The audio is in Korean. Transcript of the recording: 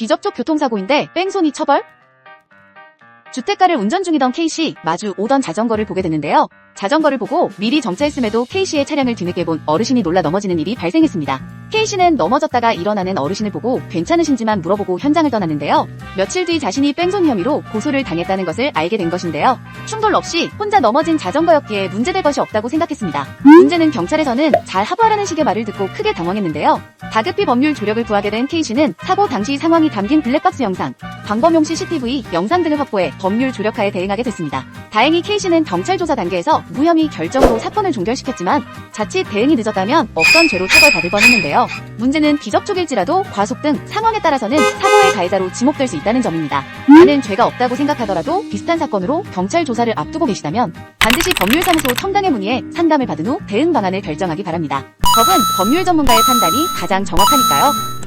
비접촉 교통사고인데 뺑소니 처벌? 주택가를 운전 중이던 K씨 마주 오던 자전거를 보게 됐는데요. 자전거를 보고 미리 정차했음에도 K씨의 차량을 뒤늦게 본 어르신이 놀라 넘어지는 일이 발생했습니다. K씨는 넘어졌다가 일어나는 어르신을 보고 괜찮으신지만 물어보고 현장을 떠났는데요. 며칠 뒤 자신이 뺑소니 혐의로 고소를 당했다는 것을 알게 된 것인데요. 충돌 없이 혼자 넘어진 자전거였기에 문제될 것이 없다고 생각했습니다. 문제는 경찰에서는 잘 합의하라는 식의 말을 듣고 크게 당황했는데요. 다급히 법률 조력을 구하게 된 K씨는 사고 당시 상황이 담긴 블랙박스 영상, 광범용 CCTV 영상 등을 확보해 법률 조력하에 대응하게 됐습니다. 다행히 K씨는 경찰 조사 단계에서 무혐의 결정으로 사건을 종결시켰지만 자칫 대응이 늦었다면 없던 죄로 처벌받을 뻔했는데요. 문제는 비접촉일지라도 과속 등 상황에 따라서는 사고의 가해자로 지목될 수 있다는 점입니다. 나는 죄가 없다고 생각하더라도 비슷한 사건으로 경찰 조사를 앞두고 계시다면 반드시 법률사무소 첨당에 문의해 상담을 받은 후 대응 방안을 결정하기 바랍니다. 법은 법률 전문가의 판단이 가장 정확하니까요.